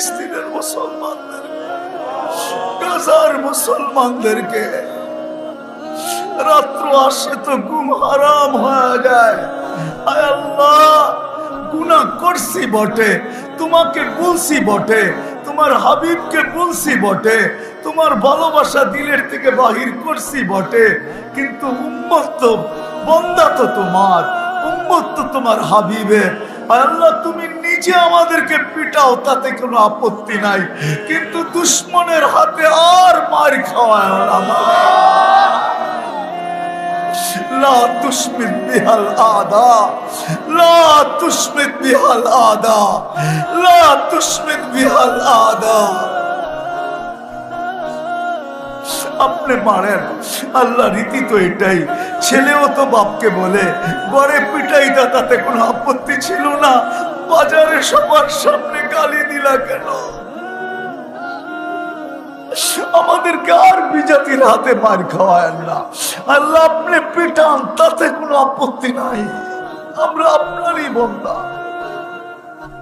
ফিলিস্তিনের মুসলমানদেরকে গাজার মুসলমানদেরকে রাত্র আসে তো ঘুম হারাম হয়ে যায় আয় আল্লাহ গুনাহ করছি বটে তোমাকে বলছি বটে তোমার হাবিবকে বলছি বটে তোমার ভালোবাসা দিলের থেকে বাহির করছি বটে কিন্তু উম্মত বন্দা তো তোমার উম্মত তো তোমার হাবিবের আল্লাহ, তুমি নিজে আমাদেরকে পিটাও, তাতে কোনো আপত্তি নাই। কিন্তু দুশ্মনের হাতে আর মার খাওয়া লা তুসমিত বিহাল আদা, লা তুসমিত বিহাল আদা, লা তুসমিত বিহাল আদা। আপনি মারেন। আল্লাহ রীতি তো এটাই। ছেলেও তো বাপকে বলে গড়ে পিটাই দা তাতে কোনো আপত্তি ছিল না। বাজারে সবার সামনে গালি দিলা কেন? আমাদেরকে আর বিজাতির হাতে মার খাওয়ায় না। আল্লাহ আপনি পিটান তাতে কোনো আপত্তি নাই। আমরা আপনারই বন্ধা।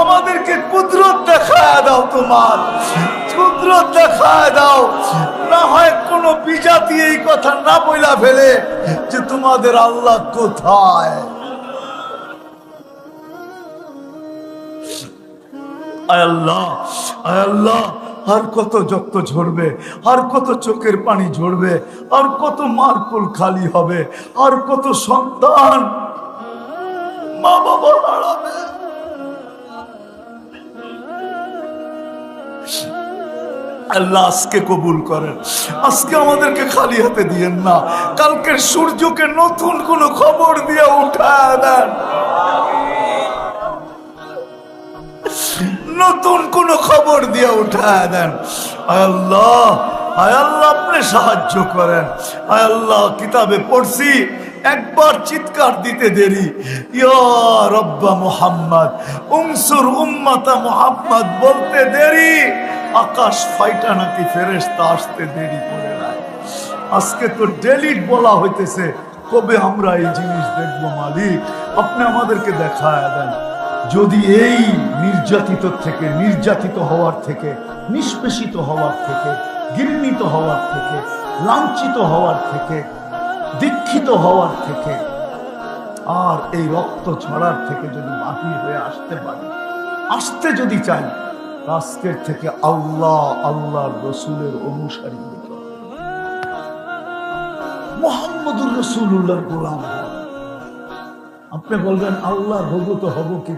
আমাদেরকে কুদরত দেখায় দাও তোমার। কুদরত দেখায় দাও। না হয় কোন বিজাতি এই কথা না বইলা ফেলে যে তোমাদের আল্লাহ কোথায়। আল্লাহ আর কত যত্ন ঝরবে, আর কত চোখের পানি ঝরবে, আর কত মারকুল খালি হবে, আর কত সন্তান মা বাবা হারাবে আল্লাহ আজকে কবুল করেন। আজকে আমাদেরকে খালি হাতে দিয়েন না। কালকের সূর্যকে নতুন কোন খবর দিয়ে উঠায় দেন। নতুন কোন খবর দিয়ে উঠায় দেন। আল্লাহ আল্লাহ আপনি সাহায্য করেন। আয় আল্লাহ, কিতাবে পড়ছি, একবার চিৎকার দিতে দেরি। রব্বা মুহাম্মদ, উনসুর উম্মাতা মুহাম্মদ বলতে দেরি। আকাশ ফাইটা নাকি ফেরেশতা আসতে দেরি করে নাই। আজকে তো ডেলিট বলা হইতেছে, কবে আমরা এই জিনিস দেখব মালিক? আপনি আমাদেরকে দেখায় দেন। যদি এই নির্যাতিত থেকে, নির্যাতিত হওয়ার থেকে, নিষ্পেষিত হওয়ার থেকে, ঘৃণিত হওয়ার থেকে, লাঞ্ছিত হওয়ার থেকে, দীক্ষিত হওয়ার থেকে, আর এই রক্ত ছড়ার থেকে যদি বাহির হয়ে আসতে পারি, আসতে যদি চাই আজকের থেকে আল্লাহ, আল্লাহর রসুলের অনুসারী। মোহাম্মদুর রসুল্লাহর গোলাম। আপনি বলবেন, আল্লাহ হবু তো কি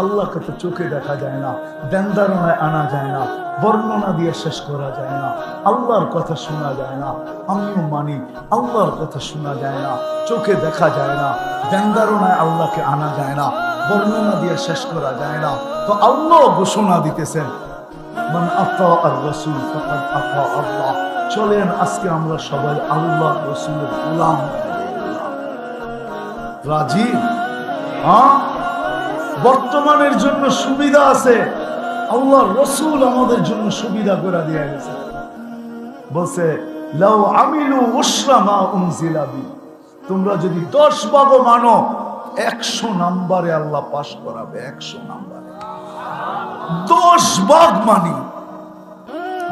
আল্লাহকে তো চোখে দেখা যায় না দেনদারণায় আনা যায় না, বর্ণনা দিয়ে শেষ করা যায় না, আল্লাহর কথা শোনা যায় না, আমিও মানি, আল্লাহর কথা শোনা যায় না, চোখে দেখা যায় না দেনদারণায় আল্লাহকে আনা যায় না বর্ণনা দিয়ে শেষ করা যায় না। তো আল্লাহ ঘোষণা দিতেছেন চলেন, আজকে আমরা সবাই আল্লাহ রসুলের হ্যাঁ? বর্তমানের জন্য সুবিধা আছে। আল্লাহ রসুল আমাদের জন্য সুবিধা করে দিয়ে গেছে। বলছে, লাউ আমিলু উসরামা উনজিলাবি তোমরা যদি দশ ভাগও মানো একশো নাম্বারে আল্লাহ পাশ করাবে, একশো নাম্বারে। দশ ভাগ মানি।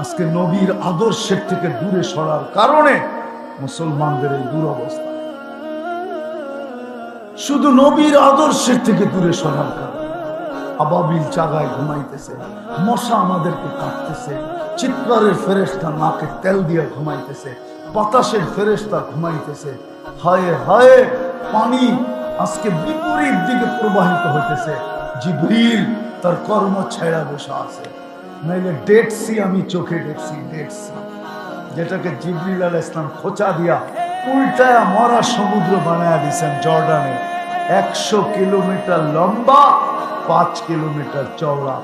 আজকে নবীর আদর্শের থেকে দূরে সরার কারণে মুসলমানদের এই দুরবস্থা। শুধু নবীর আদর্শের থেকে দূরে সরার কারণে। আবাবিল জাগায় ঘুমাইতেছে, মশা আমাদেরকে কাটতেছে চিৎকারের ফেরেস্তা নাকে তেল দিয়ে ঘুমাইতেছে, বাতাসের ফেরেস্তা ঘুমাইতেছে। হায় হায়, পানি আজকে বিপরীত দিকে প্রবাহিত হইতেছে। জিবরিল তার কর্ম ছেড়া বসে আছে। নাইলে ডেড সি আমি চোখে দেখছি ডেড সি যেটাকে জিবরিল আল ইসলাম খোঁচা দিয়া উল্টায়া মরা সমুদ্র বানায়া দিছেন জর্ডানে। একশো কিলোমিটার লম্বা, পাঁচ কিলোমিটার চওড়া,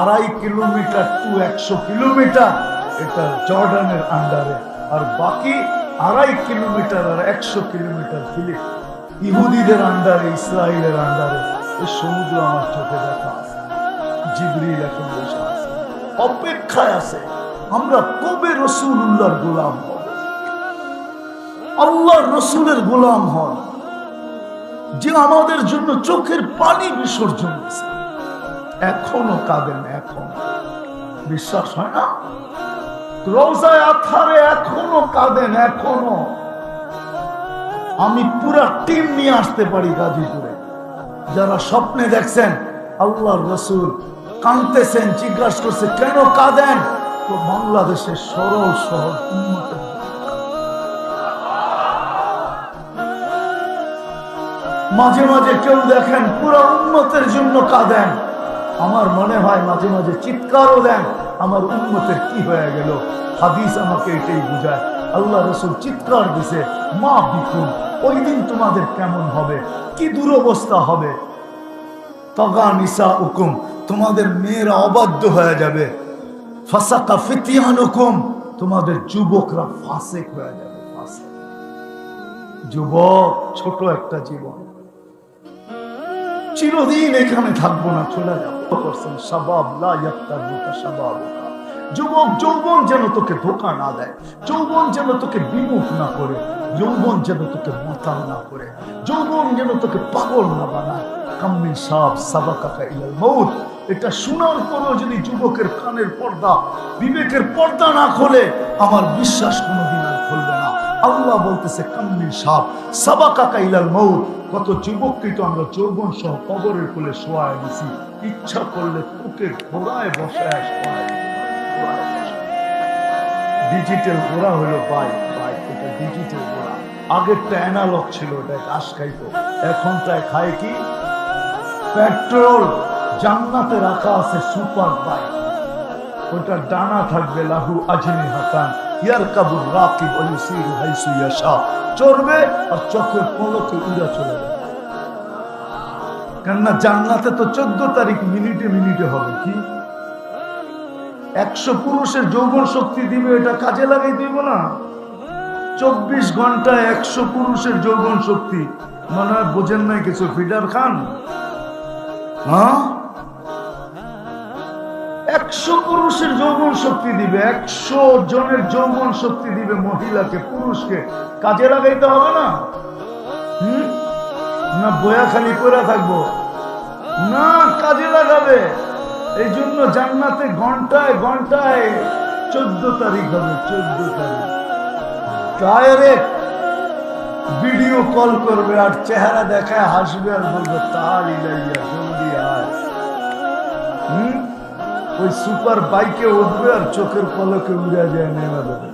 আড়াই কিলোমিটার টু একশো কিলোমিটার এটা জর্ডানের আন্ডারে। আর বাকি আড়াই কিলোমিটার আর একশো কিলোমিটার ফিলিপ ইহুদিদের আন্ডারে ইসরায়েলের আন্ডারে, এই সমুদ্র আমার চোখে দেখা। আছে জিবরিল এখন বসে আছে। অপেক্ষায় আছে, আমরা কবে রসুল্লাহর গোলাম হব? আল্লাহ রসুলের গোলাম হন যে আমাদের জন্য চোখের পানি বিসর্জন দিয়েছে। এখনও কাঁদেন, এখন। বিশ্বাস হয় না? রোজায় আথারে এখনও কাঁদেন, এখনও। আমি পুরা টিম নিয়ে আসতে পারি গাজীপুরে। যারা স্বপ্নে দেখছেন, আল্লাহর রসুল কাঁদতেছেন, জিজ্ঞাসা করছে, কেন কাঁদেন? তো বাংলাদেশের সরল সহজ মাঝে মাঝে কেউ দেখেন, পুরো উন্মতের জন্য কাঁদেন। আমার মনে হয় মাঝে মাঝে চিৎকারও দেন, আমার উন্মতের কি হয়ে গেল? হাদিস আমাকে এটাই বুঝায়। আল্লাহ রসুল চিৎকার দিছে মা বিকুম। ওই দিন তোমাদের কেমন হবে? কি দুরবস্থা হবে? তগা নিসা হুকুম তোমাদের মেয়েরা অবাধ্য হয়ে যাবে। ফাসাকা ফিতিয়ান হুকুম তোমাদের যুবকরা ফাসেক হয়ে যাবে, ফাসেক। যুবক, ছোট একটা জীবন। চিরদিন এখানে থাকব না, চলে যাব। করছেন সবাব লা ইয়াক্তাবুকা সাবাবুকা। যুবক যৌবন যেন তোকে ধোকা না দেয়, যৌবন যেন তোকে বিমুখ না করে, যৌবন যেন তোকে মাতাল না করে, যৌবন যেন তোকে পাগল না বানায়। কাম্মিন সাপ সাবাকাকা ইলাল মৌত এটা শোনার পরও যদি যুবকের কানের পর্দা, বিবেকের পর্দা না খোলে, আমার বিশ্বাস কোনোদিন আর খুলবে না। আল্লাহ বলতেছে কাম্মিন সাপ সাবাকাকা ইলাল মৌত কত যুবককে তো আমরা যৌবন সহ কবরের কোলে শোয়ায় দিছি। ইচ্ছা করলে তোকে ঘোড়ায় বসায় শোয়ায় ডিজিটাল ঘোড়া হলো বাইক বাইক এটা ডিজিটাল ঘোড়া। আগেরটা অ্যানালগ ছিল ওটা ঘাস খাইতো এখনটায় খায় কি? পেট্রোল জান্নাতে রাখা আছে সুপার বাইক ওটা ডানা থাকবে লাহু আজনি হাতান ইয়ার কাবুর রাকিব অয়ুসির হাইসু ইয়াশা। চড়বে আর চোখের পলকে উড়া চলে যাবে। কেননা জান্নাতে তো চোদ্দ তারিখ মিনিটে মিনিটে হবে কি? একশো পুরুষের যৌবন শক্তি দিবে, এটা কাজে লাগাই দিব না। চব্বিশ ঘন্টায় একশো পুরুষের যৌবন শক্তি। মনে হয় বোঝেন নাই কিছু, ফিডার খান? হ্যাঁ? একশো পুরুষের যৌবন শক্তি দিবে, একশো জনের যৌবন শক্তি দিবে মহিলাকে, পুরুষকে। কাজে লাগাইতে হবে না? হম? না, বয়া খালি করে থাকব। না, কাজে লাগাবে। এই জন্য জান্নাতে ঘন্টায় ঘন্টায় চোদ্দ তারিখ হবে, চোদ্দ তারিখ। ভিডিও কল করবে আর চেহারা দেখায় হাসবে আর বলবে আয় হুম? ওই সুপার বাইকে উঠবে আর চোখের পলকে উড়ে যায়, নেমে দেবে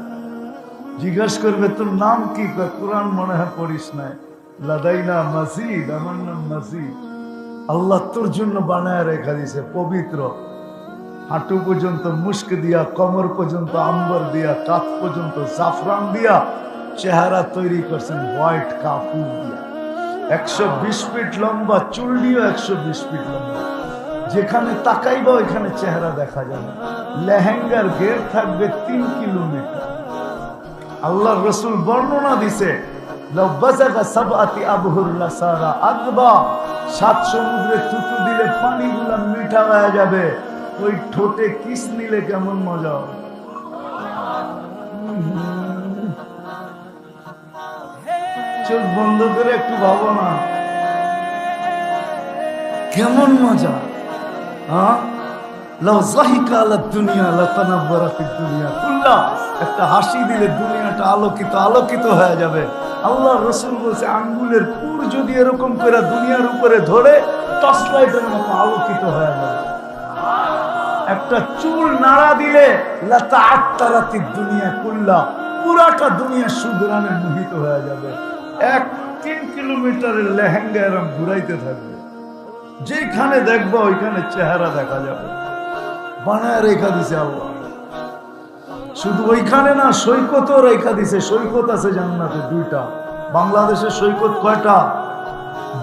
জিজ্ঞাসা করবে, তোর নাম কি? কোরআন মনে হয় পড়িস নাই। লাদাইনা মাসিদ, আমার নাম মাসিদ। আল্লাহ তোর জন্য বানায় রেখা দিছে পবিত্র। হাঁটু পর্যন্ত মুস্ক দিয়া, কমর পর্যন্ত আম্বর দিয়া কাপ পর্যন্ত জাফরান দিয়া চেহারা তৈরি করছেন হোয়াইট কাপুর দিয়া। একশো বিশ ফিট লম্বা চুল দিয়েও একশো বিশ ফিট লম্বা। যেখানে তাকাইবা ওইখানে চেহারা দেখা যাবে। লেহেঙ্গার ঘের থাকবে তিন কিলোমিটার। আল্লাহ রসুল বর্ণনা দিছে সাত সমুদ্রে থুতু দিলে পানিগুলা মিঠা হয়ে যাবে। ওই ঠোঁটে কিস নিলে কেমন মজা। চোখ বন্ধ একটু ভাবো না। কেমন মজা? হ্যাঁ? একটা হাসি দিলে দুনিয়াটা আলোকিত আলোকিত হয়ে যাবে। আল্লাহ রসুল বলছে, আঙ্গুলের পুর যদি এরকম করে দুনিয়ার উপরে ধরে টর্চ লাইটের মতো আলোকিত হয়ে যাবে। একটা চুল নাড়া দিলে, লতা আত্মারাতি দুনিয়া কুল্লা, পুরাটা দুনিয়া সুদরানে মোহিত হয়ে যাবে। এক তিন কিলোমিটারের লেহেঙ্গা এরম ঘুরাইতে থাকবে। যেখানে দেখব, ওইখানে চেহারা দেখা যাবে। বানায় রেখা দিছে আল্লাহ। শুধু ওইখানে না, সৈকতও রেখা দিছে। সৈকত আছে জান্নাতে দুইটা। বাংলাদেশের সৈকত কয়টা?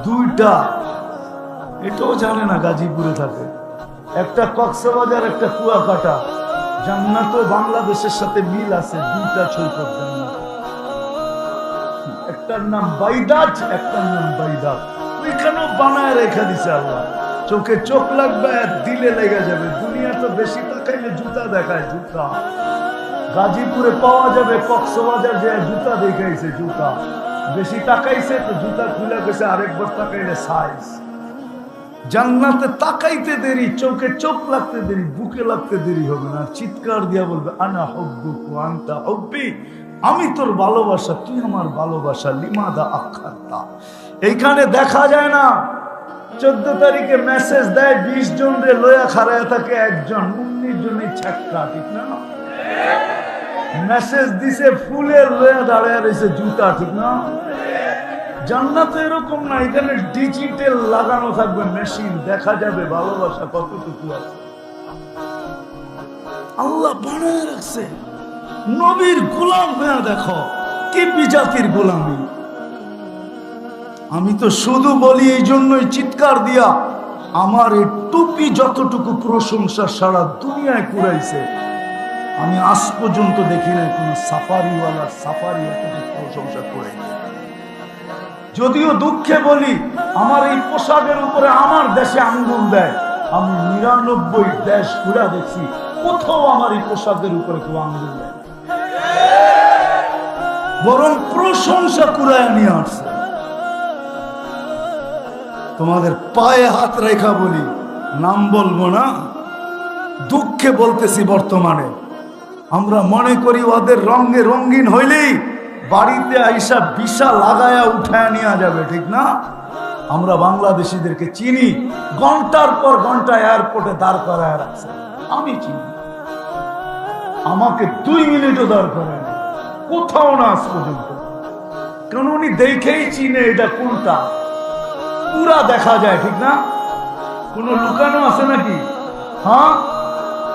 দুইটা। এটাও জানে না গাজীপুরে থাকে। একটা কক্সবাজার, একটা কুয়াকাটা। জান্নাত বাংলাদেশের সাথে মিল আছে দুইটা সৈকত জান্নাত। একটার নাম বাইদাজ একটার নাম বাইদাজ ওইখানেও বানায় রেখে দিছে আল্লাহ। চোখে চোখ লাগবে দিলে লেগে যাবে। দুনিয়া তো বেশি তাকাইলে জুতা দেখায়, জুতা। গাজীপুরে পাওয়া যাবে কক্সবাজার যে জুতা দেখাইছে, জুতা। বেশি তাকাইছে তো জুতা খুলে গেছে, আরেকবার তাকাইলে সাইজ জান্নাতে তাকাইতে দেরি, চোখে চোখ লাগতে দেরি, বুকে লাগতে দেরি হবে না। চিৎকার দিয়া বলবে, আনা হব্বু আন্তা হব্বি। আমি তোর ভালোবাসা, তুই আমার ভালোবাসা, লিমাদা আখারতা। এইখানে দেখা যায় না। চোদ্দ তারিখে মেসেজ দেয়, বিশ জন রে লয়া খারায় থাকে, একজন। উনিশ জনই ছাক্কা ঠিক না? মেসেজ দিছে, ফুলের লয়া দাঁড়ায় রয়েছে জুতা, ঠিক না? জান্নাত এরকম না, এখানে ডিজিটাল লাগানো থাকবে মেশিন দেখা যাবে, ভালোবাসা কতটুকু আছে। আল্লাহ বানায় রাখছে। নবীর গোলাম হয়ে দেখো, কি বিজাতির গোলামি। আমি তো শুধু বলি এই জন্যই চিৎকার দিয়া, আমার এই টুপি যতটুকু প্রশংসা সারা দুনিয়ায় কুড়াইছে। আমি আজ পর্যন্ত দেখি নাই কোন সাফারিওয়ালা সাফারি এতটুকু প্রশংসা করে। যদিও দুঃখে বলি, আমার এই পোশাকের উপরে আমার দেশে আঙ্গুল দেয়। আমি নিরানব্বই দেশ ঘুরা দেখছি, কোথাও আমার এই পোশাকের উপরে কেউ আঙ্গুল দেয়। বরং প্রশংসা কুড়ায় নিয়ে আসছে। তোমাদের পায়ে হাত রেখা বলি, নাম বলব না, দুঃখে বলতেছি বর্তমানে। আমরা মনে করি ওদের রঙে রঙিন হইলেই বাড়িতে আইসা বিশা লাগায়া উঠায় নেওয়া যাবে, ঠিক না? আমরা বাংলাদেশিদেরকে চিনি, ঘণ্টার পর ঘণ্টা এয়ারপোর্টে দাঁড় করায় রাখছে। আমি চিনি। আমাকে দুই মিনিটও দাঁড় করায় না কোথাও না আজ পর্যন্ত। কারণ উনি দেখেই চিনে এটা কোনটা। পুরা দেখা যায়, ঠিক না? কোনো লুকানো আছে নাকি? হ্যাঁ?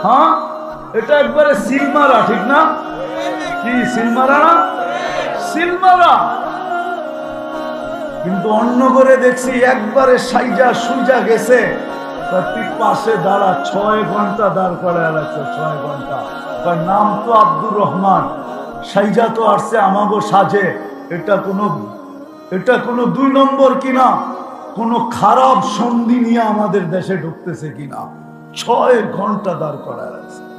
হ্যাঁ? এটা একবারে সিলমারা, ঠিক না? কি, সিলমারা? না সিলমারা। কিন্তু অন্য করে দেখছি একবারে সাইজা সুইজা গেছে। পাশে দাঁড়া, ছয় ঘণ্টা দাঁড় করায় লাগছে ছয় ঘণ্টা। তার নাম তো আব্দুর রহমান। সাইজা তো আসছে আমাগো সাজে। এটা কোনো এটা কোনো দুই নম্বর কিনা? কোনো খারাপ সন্ধি নিয়ে আমাদের দেশে ঢুকতেছে কিনা? ছয় ঘণ্টা দাঁড় করায় রাখছে।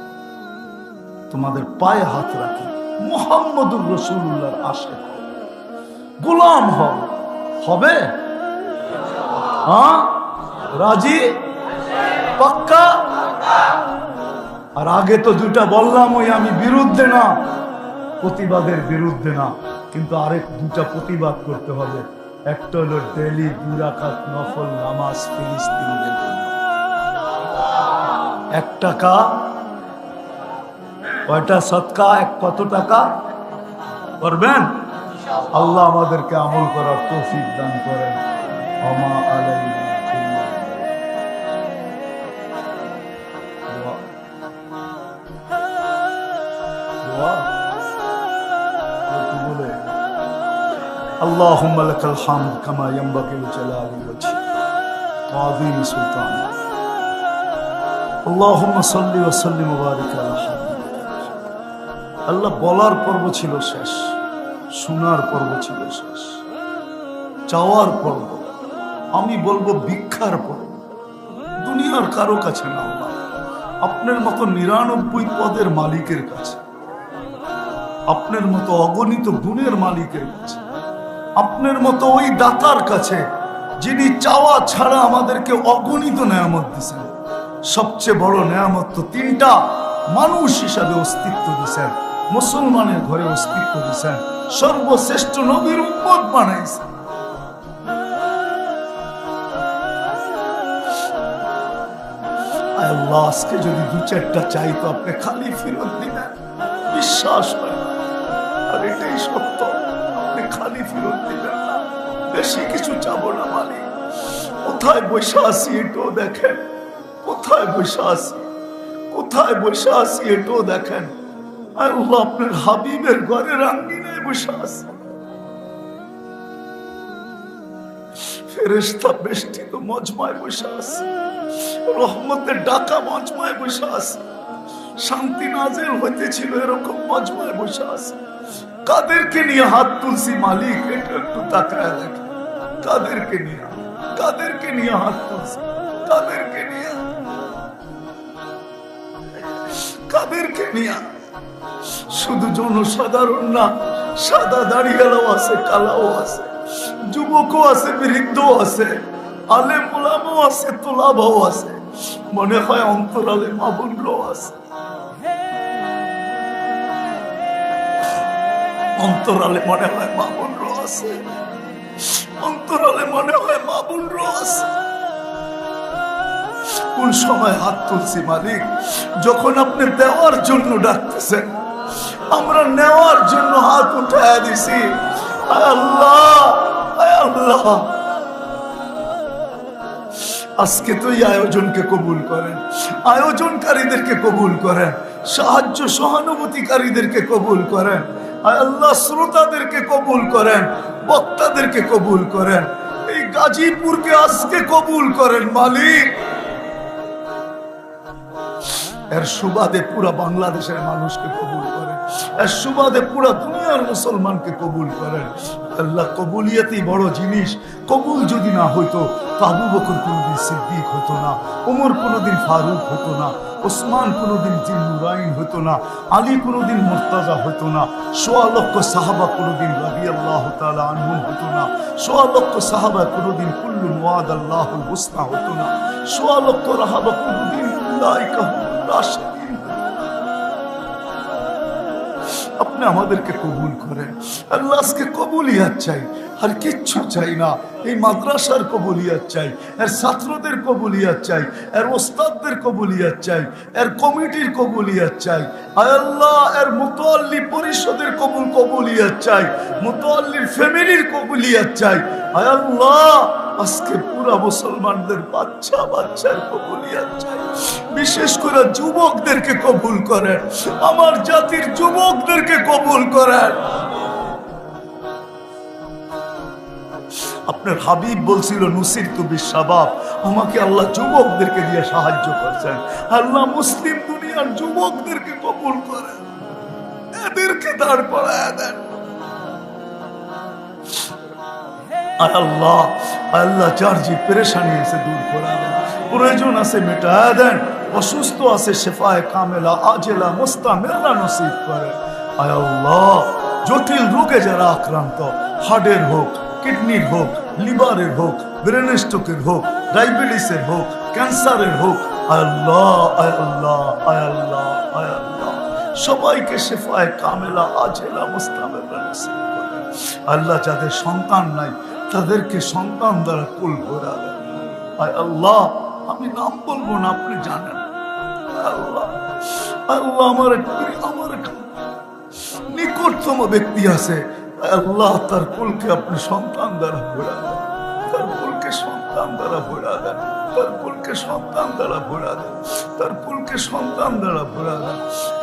তোমাদের পায়ে হাত রাখি। মোহাম্মদুর রসুল্লাহর আশে গোলাম হবে? হ্যাঁ? রাজি? পাক্কা? আর আগে তো দুটা বললাম, ওই আমি বিরুদ্ধে না, প্রতিবাদের বিরুদ্ধে না। কিন্তু আরেক দুটা প্রতিবাদ করতে হবে। একটা হলো ডেলি দুরাকাত নফল নামাজ ফিলিস্তিনদের জন্য। এক টাকা কয়টা সৎকা এক কত টাকা করবেন আল্লাহ আমাদেরকে আমল করার তৌফিক দান করেন অমা আলাইনা ইল্লা দোয়া। দোয়া। একটু বলে اللهم لك الحمد كما ينبغي لجلال وجهك وعظيم سلطانك اللهم صل وسلم وبارك على حبيبك আল্লাহ বলার পর্ব ছিল শেষ, শোনার পর্ব ছিল শেষ, চাওয়ার পর্ব, আমি বলব ভিক্ষার পর্ব। দুনিয়ার কারও কাছে না আপনার মতো নিরানব্বই পদের মালিকের কাছে, আপনার মতো অগণিত গুণের মালিকের কাছে, আপনার মতো ওই দাতার কাছে যিনি চাওয়া ছাড়া আমাদেরকে অগণিত নেয়ামত দিছেন। সবচেয়ে বড় নেয়ামত তো তিনটা মানুষ হিসাবে অস্তিত্ব দিছেন। মুসলমানের ঘরে অস্তিত্ব দিছেন সর্বশ্রেষ্ঠ নবীর উম্মত বানাইছেন আজকে যদি দু চারটা চাই তো আপনি খালি ফেরত দিবেন। বিশ্বাস হয় আর এটাই সত্য, আপনি খালি ফেরত দিবেন না। বেশি কিছু চাবো না মালিক। কোথায় বসে আছি এটাও দেখেন। কোথায় বসে আছি? কোথায় বসে আছি এটাও দেখেন। আর আল্লাহ আপনার হাবিবের ঘরের আঙ্গিনায় বসে আছি। ফেরেস্তা বেষ্টিত মজমায় বসে আছে। রহমতের ডাকা মজমায় বসে আছে। শান্তি নাজেল হইতেছিল এরকম মজমায় বসে আছে। কাদেরকে নিয়ে হাত তুলছি মালিক, এটা একটু তাকায় দেখে। কাদেরকে নিয়ে কাদেরকে নিয়ে হাত তুলছি, কাদেরকে নিয়ে। কাদেরকে নিয়ে। শুধু জনসাধারণ না, সাদা দাড়িয়ালাও আছে, কালাও আছে, যুবকও আছে বৃদ্ধ আছে আলে মোলামও আছে, তোলাবাও আছে, মনে হয় অন্তরালে মাবুনরাও আছে। অন্তরালে মনে হয় মাবুনরাও আছে, অন্তরালে মনে হয় মাবুনরাও আছে। কোন সময় হাত তুলছি, মালিক? যখন আপনি দেওয়ার জন্য ডাকতেছেন, আমরা নেওয়ার জন্য হাত উঠায় দিছি। আল্লাহ আল্লাহ। আজকে তো এই আয়োজনকে কবুল করেন। আয়োজনকারীদেরকে কবুল করেন। সাহায্য সহানুভূতিকারীদেরকে কবুল করেন। আল্লাহ, শ্রোতাদেরকে কবুল করেন। বক্তাদেরকে কবুল করেন। এই গাজীপুরকে আজকে কবুল করেন, মালিক। এর সুবাদে পুরা বাংলাদেশের মানুষকে কবুল করেন এর সুবাদে পুরা দুনিয়ার মুসলমানকে কবুল করেন আল্লাহ কবুলিয়াতেই বড় জিনিস। কবুল যদি না হইতো তো আবু বকর কোনোদিন সিদ্দিক হতো না, উমর কোনোদিন ফারুক হতো না, ওসমান কোনোদিন জিন্নুরাইন হতো না, আলী কোনোদিন মোর্তাজা হতো না, সোয়া লক্ষ সাহাবা কোনোদিন রবি আল্লাহ তালা আনহুম হতো না, সোয়া লক্ষ সাহাবা কোনোদিন কুল্লু ওয়াদ আল্লাহুল হুসনা হতো না, সোয়া লক্ষ রাহাবা কোনোদিন রাশিদিন আপনি আমাদেরকে কবুল করেন। আল্লাহ কবুলিয়াত চাই। আর কিচ্ছু চাই না। এই মাদ্রাসার কবুলিয়াত চাই। এর ছাত্রদের কবুলিয়াত চাই। এর ওস্তাদদের কবুলিয়াত চাই। এর কমিটির কবুলিয়াত চাই। আল্লাহ, এর মুতোয়াল্লি পরিষদের কবুল কবুলিয়াত চাই। মুতোয়াল্লির ফ্যামিলির কবুলিয়াত চাই। আল্লাহ আজকে পুরা মুসলমানদের বাচ্চা বাচ্চার কবুলিয়াত চাই বিশেষ করে যুবকদেরকে কবুল করেন। আমার জাতির যুবকদেরকে কবুল করেন। আপনার হাবিব বলছিল, নুসির তু বিশ্বাবাব আমাকে আল্লাহ যুবকদেরকে দিয়ে সাহায্য করছেন। আল্লাহ মুসলিম দুনিয়ার যুবকদেরকে কবুল করেন। এদেরকে দাঁড় করায় দেন। আর আল্লাহ আল্লাহ, যার যে পেরেশানি আছে দূর করে দেন। প্রয়োজন আছে মেটায় দেন, অসুস্থ আছে শেফায় কামেলা, আজেলা, মোস্তামেলা নসিব করে। আয় আল্লাহ, জটিল রোগে যারা আক্রান্ত, হার্টের হোক, কিডনির হোক, লিভারের হোক, ব্রেন স্ট্রোকের হোক, ডায়াবেটিসের হোক, ক্যান্সারের হোক, আয় আল্লাহ আয় আল্লাহ আয় আল্লাহ আয় আল্লাহ। সবাইকে শেফায় কামেলা, আজেলা, মোস্তামেলা নসিব করে। আল্লাহ যাদের সন্তান নাই তাদেরকে সন্তান দ্বারা কুল আয় আল্লাহ, আমি নাম বলব না, আপনি জানেন। আল্লাহ আমার আমার নিকটতম ব্যক্তি আছে। আল্লাহ, তার কুলকে আপনি সন্তান দ্বারা ভরা দেন। তার কুলকে সন্তান দ্বারা ভরা দেন। তার কুলকে সন্তান দ্বারা ভরা দেন। তার কুলকে সন্তান দ্বারা ভরা দেন।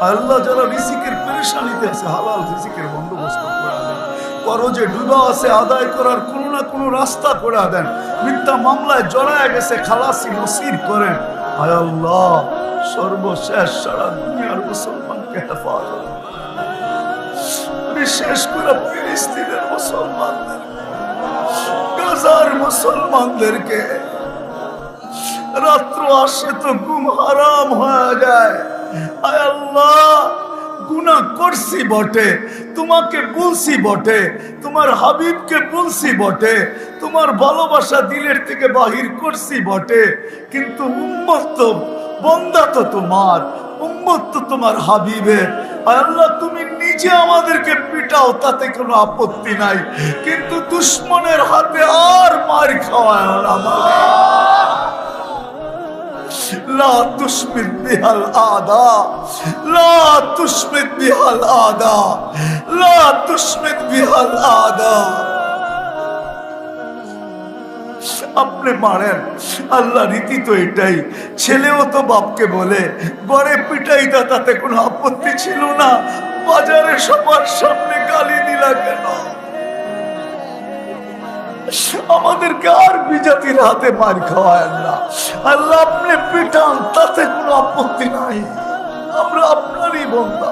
আল্লাহ, যারা রিজিকের পেরেশানিতে আছে, হালাল রিজিকের বন্দোবস্ত করে দেন। করজে ডুবা আছে, আদায় করার কোনো কোনো রাস্তা করে দেন। মিথ্যা মামলায় জড়ায় গেছে খালাসি নসিব করেন আয় আল্লাহ, সর্বশেষ সারা দুনিয়ার মুসলমানকে হেফাজত। বিশেষ করে ফিলিস্তিনের মুসলমানদের, গাজার মুসলমানদেরকে রাত্র আসে তো ঘুম হারাম হয়ে যায়। আয় আল্লাহ গুনাহ করছি বটে, তোমাকে বলছি বটে, তোমার হাবিবকে বলছি বটে, তোমার ভালোবাসা দিলের থেকে বাহির করছি বটে, কিন্তু উম্মত তো, বন্দা তো তোমার, উম্মত তো তোমার হাবিবের। আল্লাহ, তুমি নিজে আমাদেরকে পিটাও, তাতে কোনো আপত্তি নাই, কিন্তু দুশ্মনের হাতে আর মার খাওয়ায় আমাদের لا تشمت بها الأعداء لا تشمت بها الأعداء لا تشمت بها الأعداء আপনি মারেন আল্লাহ রীতি তো এটাই ছেলেও তো বাপকে বলে গড়ে পিটাইটা তাতে কোনো আপত্তি ছিল না বাজারে সবার সামনে গালি দিলা কেন আমাদেরকে আর বিজাতির হাতে মার খাওয়ায় না আল্লাহ, আপনি পিটান, তাতে কোনো আপত্তি নাই। আমরা আপনারই বন্ধা।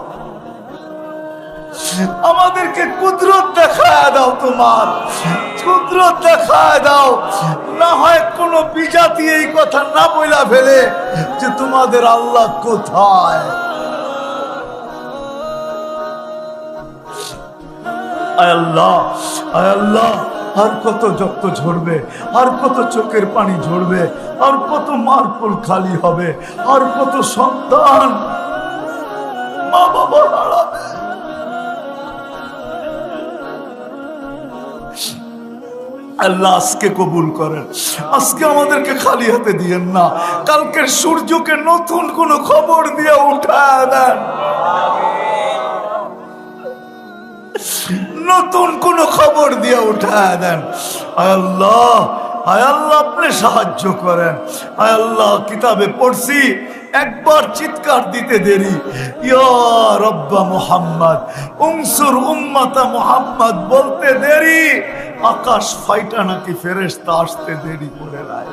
আমাদেরকে কুদরত দেখায় দাও তোমার। কুদরত দেখায় দাও। না হয় কোনো বিজাতি এই কথা না বইলা ফেলে যে তোমাদের আল্লাহ কোথায়। আর কত যত্ন ঝরবে, আর কত চোখের পানি ঝরবে, আর কত মারপুল খালি হবে, আর কত সন্তান মা বাবা আল্লাহ আজকে কবুল করেন। আজকে আমাদেরকে খালি হাতে দিয়েন না। কালকের সূর্যকে নতুন কোন খবর দিয়ে উঠায় দেন। নতুন কোন খবর দিয়ে উঠায় দেন। আল্লাহ আয় আল্লাহ, আপনি সাহায্য করেন। আয় আল্লাহ, কিতাবে পড়ছি। একবার চিৎকার দিতে দেরি। রব্বা মুহাম্মদ, উনসুর উম্মাতা মুহাম্মদ বলতে দেরি। আকাশ ফাইটা নাকি ফেরেশতা আসতে দেরি করে নাই।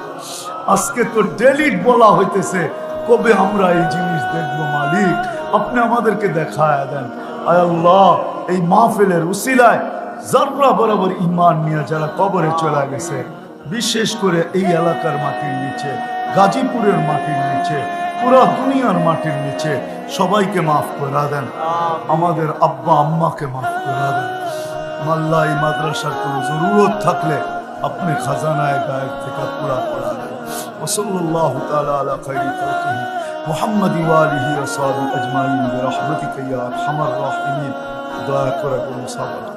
আজকে তো ডেলিট বলা হইতেছে, কবে আমরা এই জিনিস দেখব মালিক? আপনি আমাদেরকে দেখায় দেন। আয় আল্লাহ, এই মাহফিলের উসিলায় যাররা বরাবর ইমান নিয়ে যারা কবরে চলে গেছে, বিশেষ করে এই এলাকার মাটির নিচে, গাজীপুরের মাটির নিচে পুরা দুনিয়ার মাটির নিচে সবাইকে মাফ করে দেন আমাদের আব্বা আম্মাকে মাফ করে দেন মাল্লা এই মাদ্রাসার কোনো জরুরত থাকলে আপনি খাজানায় গায়ের থেকে পুরা করা দেন ওসল্লাহ তালা আলা খাইরি খালকিহি محمد وآله وصحبه أجمعين برحمتك يا أرحم الراحمين دعاء كرة المصابرة